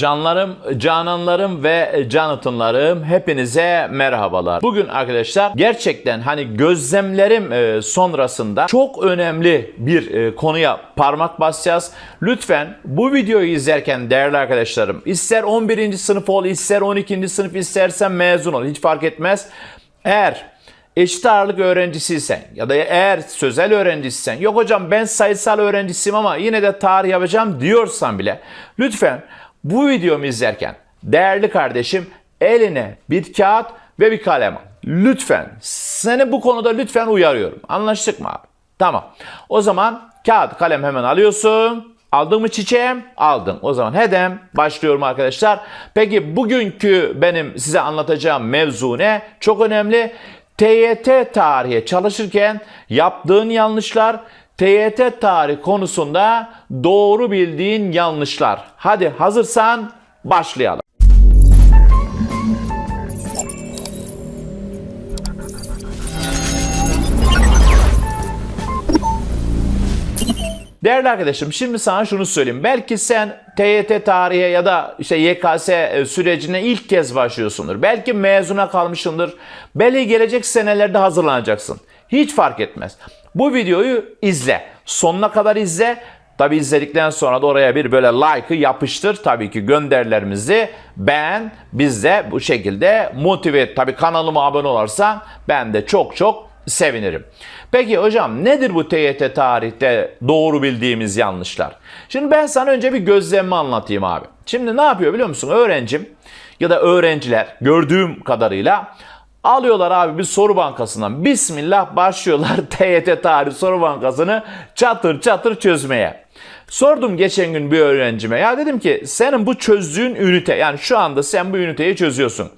Canlarım, cananlarım ve canıtınlarım hepinize merhabalar. Bugün arkadaşlar gerçekten hani gözlemlerim e, sonrasında çok önemli bir e, konuya parmak basacağız. Lütfen bu videoyu izlerken değerli arkadaşlarım ister 11. sınıf ol, ister 12. sınıf istersen mezun ol hiç fark etmez. Eğer eşit ağırlık öğrencisiysen ya da eğer sözel öğrencisiysen yok hocam ben sayısal öğrencisiyim ama yine de tarih yapacağım diyorsan bile lütfen bu videomu izlerken değerli kardeşim eline bir kağıt ve bir kalem al. Lütfen seni bu konuda lütfen uyarıyorum. Anlaştık mı abi? Tamam. O zaman kağıt kalem hemen alıyorsun. Aldın mı çiçeğim? Aldın. O zaman hedem başlıyorum arkadaşlar. Peki bugünkü benim size anlatacağım mevzu ne? Çok önemli. TYT tarihe çalışırken yaptığın yanlışlar, TYT tarih konusunda doğru bildiğin yanlışlar. Hadi hazırsan başlayalım. Değerli arkadaşım şimdi sana şunu söyleyeyim. Belki sen TYT tarihe ya da işte YKS sürecine ilk kez başlıyorsundur. Belki mezuna kalmışsındır. Belki gelecek senelerde hazırlanacaksın. Hiç fark etmez. Bu videoyu izle. Sonuna kadar izle. Tabi izledikten sonra da oraya bir böyle like'ı yapıştır. Tabii ki gönderilerimizi beğen. Biz de bu şekilde motive et. Tabii kanalıma abone olursan ben de çok çok sevinirim. Peki hocam nedir bu TYT tarihte doğru bildiğimiz yanlışlar? Şimdi ben sana önce bir gözlemimi anlatayım abi. Şimdi ne yapıyor biliyor musun? Öğrencim ya da öğrenciler gördüğüm kadarıyla alıyorlar abi bir soru bankasından. Bismillah başlıyorlar TYT tarih soru bankasını çatır çatır çözmeye. Sordum geçen gün bir öğrencime. Ya dedim ki senin bu çözdüğün ünite yani şu anda sen bu üniteyi çözüyorsun.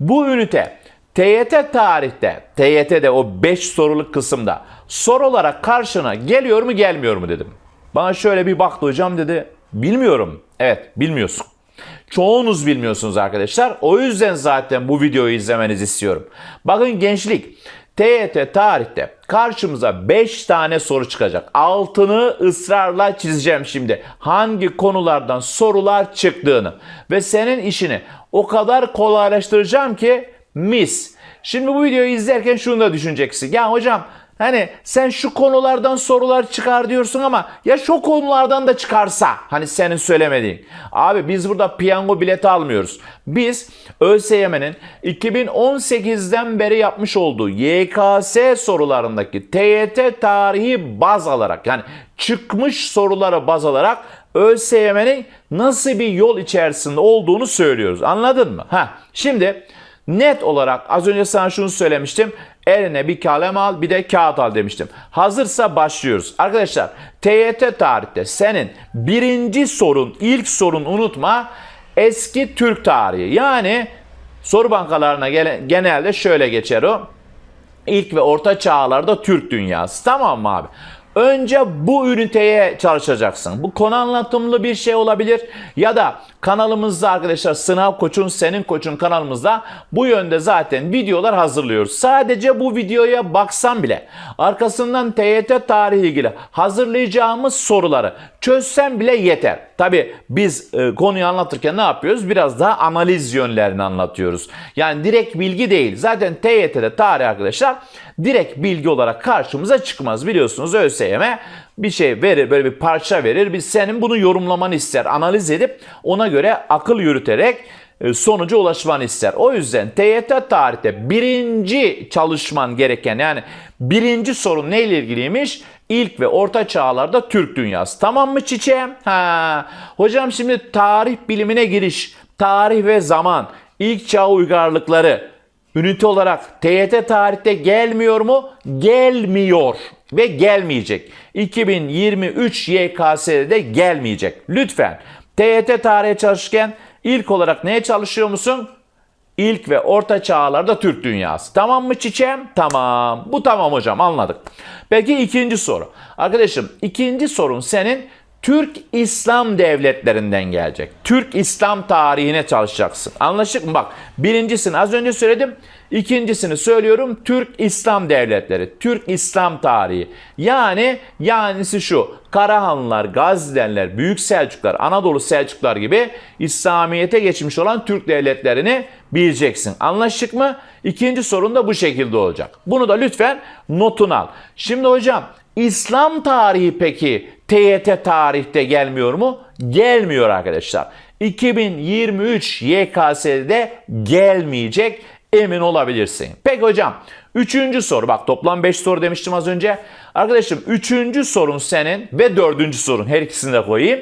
Bu ünite TYT tarihte, TYT'de o 5 soruluk kısımda soru olarak karşına geliyor mu gelmiyor mu dedim. Bana şöyle bir baktı hocam dedi. Bilmiyorum. Evet bilmiyorsun. Çoğunuz bilmiyorsunuz arkadaşlar. O yüzden zaten bu videoyu izlemenizi istiyorum. Bakın gençlik. TYT tarihte karşımıza 5 tane soru çıkacak. Altını ısrarla çizeceğim şimdi. Hangi konulardan sorular çıktığını. Ve senin işini o kadar kolaylaştıracağım ki mis. Şimdi bu videoyu izlerken şunu da düşüneceksin. Ya hocam hani sen şu konulardan sorular çıkar diyorsun ama ya şu konulardan da çıkarsa hani senin söylemediğin. Abi biz burada piyango bileti almıyoruz. Biz ÖSYM'nin 2018'den beri yapmış olduğu YKS sorularındaki TYT tarihi baz alarak yani çıkmış soruları baz alarak ÖSYM'nin nasıl bir yol içerisinde olduğunu söylüyoruz. Anladın mı? Ha. Şimdi net olarak az önce sana şunu söylemiştim. Eline bir kalem al bir de kağıt al demiştim. Hazırsa başlıyoruz. Arkadaşlar TYT tarihte senin birinci sorun, ilk sorun unutma eski Türk tarihi. Yani soru bankalarına genelde şöyle geçer o. İlk ve orta çağlarda Türk dünyası. Tamam mı abi? Önce bu üniteye çalışacaksın. Bu konu anlatımlı bir şey olabilir ya da kanalımızda arkadaşlar Sınav Koç'un Senin Koç'un kanalımızda bu yönde zaten videolar hazırlıyoruz. Sadece bu videoya baksan bile arkasından TYT tarihi ilgili hazırlayacağımız soruları çözsen bile yeter. Tabi biz e, konuyu anlatırken ne yapıyoruz? Biraz daha analiz yönlerini anlatıyoruz. Yani direkt bilgi değil. Zaten TYT'de tarih arkadaşlar direkt bilgi olarak karşımıza çıkmaz. Biliyorsunuz ÖSYM bir şey verir, böyle bir parça verir. Biz senin bunu yorumlamanı ister, analiz edip ona göre akıl yürüterek sonuca ulaşmanı ister. O yüzden TYT tarihte birinci çalışman gereken yani birinci sorun neyle ilgiliymiş? İlk ve orta çağlarda Türk dünyası. Tamam mı çiçeğim? Ha. Hocam şimdi tarih bilimine giriş, tarih ve zaman, ilk çağ uygarlıkları, ünite olarak TYT tarihte gelmiyor mu? Gelmiyor ve gelmeyecek. 2023 YKS'de gelmeyecek. Lütfen TYT tarihe çalışırken ilk olarak neye çalışıyor musun? İlk ve orta çağlarda Türk dünyası. Tamam mı çiçeğim? Tamam. Bu tamam hocam anladık. Peki ikinci soru. Arkadaşım ikinci sorun senin Türk İslam devletlerinden gelecek. Türk İslam tarihine çalışacaksın. Anlaştık mı? Bak birincisini az önce söyledim. İkincisini söylüyorum. Türk İslam devletleri. Türk İslam tarihi. Yani yanisi şu. Karahanlılar, Gazilerler, Büyük Selçuklar, Anadolu Selçuklar gibi İslamiyet'e geçmiş olan Türk devletlerini bileceksin. Anlaştık mı? İkinci sorun da bu şekilde olacak. Bunu da lütfen notun al. Şimdi hocam İslam tarihi peki TYT tarihte gelmiyor mu? Gelmiyor arkadaşlar. 2023 YKS'de gelmeyecek emin olabilirsin. Peki hocam üçüncü soru bak toplam 5 soru demiştim az önce. Arkadaşım üçüncü sorun senin ve dördüncü sorun her ikisini de koyayım.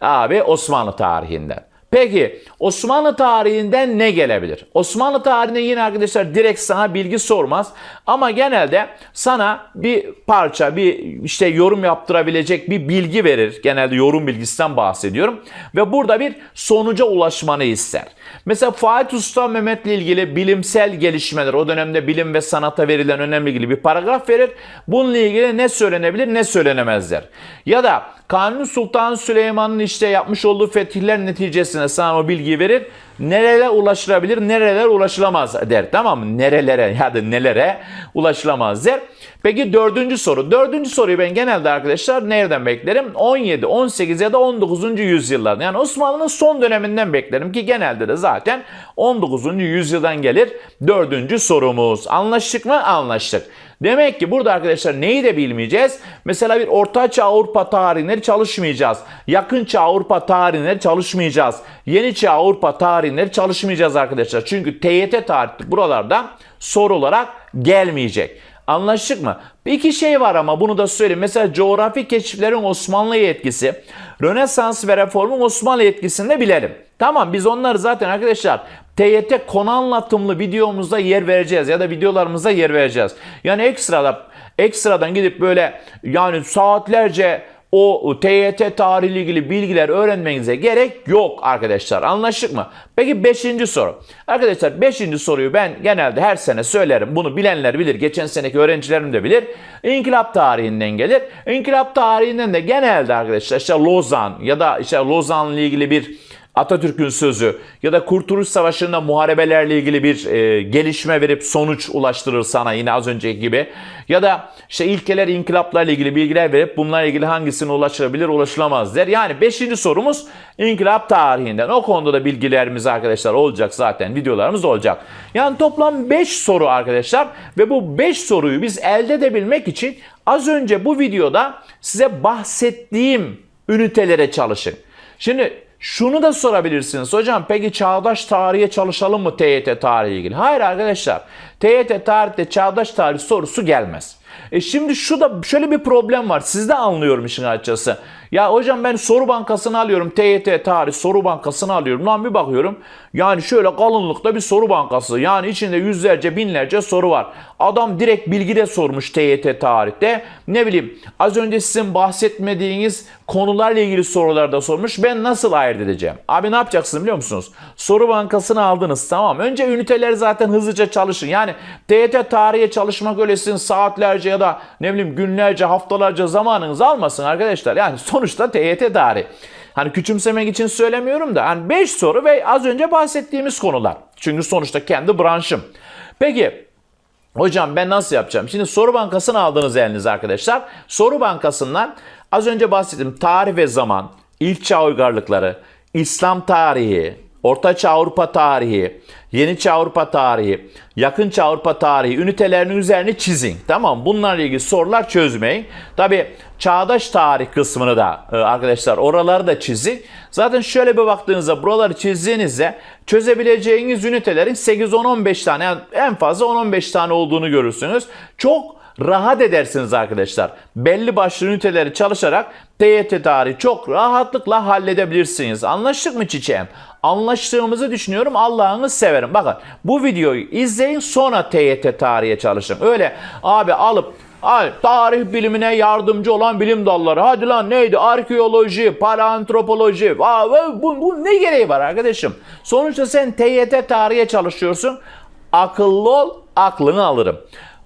Abi Osmanlı tarihinden. Peki Osmanlı tarihinden ne gelebilir? Osmanlı tarihinde yine arkadaşlar direkt sana bilgi sormaz ama genelde sana bir parça bir işte yorum yaptırabilecek bir bilgi verir. Genelde yorum bilgisinden bahsediyorum ve burada bir sonuca ulaşmanı ister. Mesela Fatih Sultan Mehmet'le ilgili bilimsel gelişmeler, o dönemde bilim ve sanata verilen önemli ilgili bir paragraf verir. Bununla ilgili ne söylenebilir ne söylenemezler. Ya da Kanuni Sultan Süleyman'ın işte yapmış olduğu fetihler neticesinde sana o bilgiyi verir. Nerelere ulaşılabilir, nereler ulaşılamaz der. Tamam mı? Nerelere ya da nelere ulaşılamaz der. Peki dördüncü soru. Dördüncü soruyu ben genelde arkadaşlar nereden beklerim? 17, 18 ya da 19. yüzyıllardan. Yani Osmanlı'nın son döneminden beklerim ki genelde de zaten 19. yüzyıldan gelir dördüncü sorumuz. Anlaştık mı? Anlaştık. Demek ki burada arkadaşlar neyi de bilmeyeceğiz? Mesela bir Orta Çağ Avrupa tarihleri çalışmayacağız. Yakın Çağ Avrupa tarihleri çalışmayacağız. Yeni Çağ Avrupa tarihleri çalışmayacağız arkadaşlar. Çünkü TYT tarihi buralarda soru olarak gelmeyecek. Anlaştık mı? İki şey var ama bunu da söyleyeyim. Mesela coğrafi keşiflerin Osmanlı'ya etkisi, Rönesans ve Reform'un Osmanlı etkisini de bilelim. Tamam biz onları zaten arkadaşlar TYT konu anlatımlı videomuzda yer vereceğiz ya da videolarımızda yer vereceğiz. Yani ekstrada ekstradan gidip böyle yani saatlerce o TYT tarihiyle ilgili bilgiler öğrenmenize gerek yok arkadaşlar. Anlaştık mı? Peki 5. soru. Arkadaşlar 5. soruyu ben genelde her sene söylerim. Bunu bilenler bilir. Geçen seneki öğrencilerim de bilir. İnkılap tarihinden gelir. İnkılap tarihinden de genelde arkadaşlar işte Lozan ya da işte Lozan'la ilgili bir Atatürk'ün sözü ya da Kurtuluş Savaşı'nda muharebelerle ilgili bir e, gelişme verip sonuç ulaştırır sana yine az önceki gibi. Ya da işte ilkeler, inkılaplarla ilgili bilgiler verip bunlarla ilgili hangisine ulaşılabilir, ulaşılamaz der. Yani 5. sorumuz inkılap tarihinden. O konuda da bilgilerimiz arkadaşlar olacak zaten videolarımız olacak. Yani toplam 5 soru arkadaşlar ve bu 5 soruyu biz elde edebilmek için az önce bu videoda size bahsettiğim ünitelere çalışın. Şimdi şunu da sorabilirsiniz. Hocam peki çağdaş tarihe çalışalım mı TYT tarihi ilgili? Hayır arkadaşlar. TYT tarihte çağdaş tarih sorusu gelmez. E şimdi şu da şöyle bir problem var. Sizde anlıyorum işin açıkçası. Ya hocam ben soru bankasını alıyorum. TYT tarih soru bankasını alıyorum. Lan bir bakıyorum. Yani şöyle kalınlıkta bir soru bankası. Yani içinde yüzlerce binlerce soru var. Adam direkt bilgide sormuş TYT tarihte. Ne bileyim az önce sizin bahsetmediğiniz konularla ilgili sorularda sormuş. Ben nasıl ayırt edeceğim? Abi ne yapacaksın biliyor musunuz? Soru bankasını aldınız tamam. Önce üniteler zaten hızlıca çalışın. Yani TYT tarihe çalışmak öyle sizin saatlerce ya da ne bileyim günlerce haftalarca zamanınız almasın arkadaşlar. Yani sonuçta TYT tarih. Hani küçümsemek için söylemiyorum da hani 5 soru ve az önce bahsettiğimiz konular. Çünkü sonuçta kendi branşım. Peki Hocam ben nasıl yapacağım? Şimdi soru bankasını aldınız elinize arkadaşlar. Soru bankasından az önce bahsettim tarih ve zaman, ilk çağ uygarlıkları, İslam tarihi, Orta Çağ Avrupa tarihi, Yeni Çağ Avrupa tarihi, Yakın Avrupa tarihi ünitelerinin üzerine çizin. Tamam Bunlarla ilgili sorular çözmeyin. Tabi çağdaş tarih kısmını da e, arkadaşlar oraları da çizin. Zaten şöyle bir baktığınızda buraları çizdiğinizde çözebileceğiniz ünitelerin 8-10-15 tane yani en fazla 10-15 tane olduğunu görürsünüz. Çok rahat edersiniz arkadaşlar. Belli başlı üniteleri çalışarak TYT tarihi çok rahatlıkla halledebilirsiniz. Anlaştık mı çiçeğim? Anlaştığımızı düşünüyorum. Allah'ını severim. Bakın bu videoyu izleyin sonra TYT tarihe çalışın. Öyle abi alıp Ay, tarih bilimine yardımcı olan bilim dalları. Hadi lan neydi? Arkeoloji, paleantropoloji. Aa, bu, bu ne gereği var arkadaşım? Sonuçta sen TYT tarihe çalışıyorsun. Akıllı ol, aklını alırım.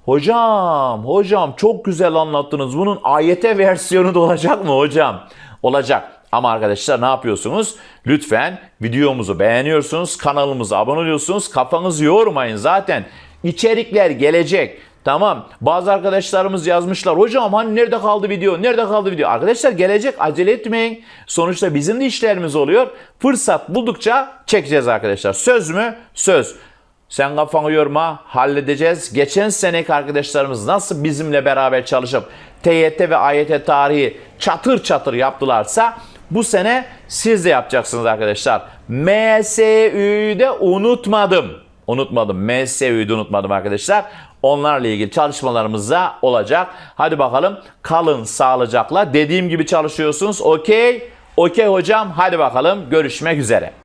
Hocam, hocam çok güzel anlattınız. Bunun AYT versiyonu da olacak mı hocam? olacak. Ama arkadaşlar ne yapıyorsunuz? Lütfen videomuzu beğeniyorsunuz, kanalımıza abone oluyorsunuz. Kafanızı yormayın zaten. içerikler gelecek. Tamam. Bazı arkadaşlarımız yazmışlar. Hocam hani nerede kaldı video? Nerede kaldı video? Arkadaşlar gelecek. Acele etmeyin. Sonuçta bizim de işlerimiz oluyor. Fırsat buldukça çekeceğiz arkadaşlar. Söz mü? Söz. Sen kafanı yorma, halledeceğiz. Geçen seneki arkadaşlarımız nasıl bizimle beraber çalışıp TYT ve AYT tarihi çatır çatır yaptılarsa bu sene siz de yapacaksınız arkadaşlar. MSÜ'yü de unutmadım. Unutmadım. MSÜ'yü de unutmadım arkadaşlar. Onlarla ilgili çalışmalarımız da olacak. Hadi bakalım kalın sağlıcakla. Dediğim gibi çalışıyorsunuz. Okey. Okey hocam. Hadi bakalım görüşmek üzere.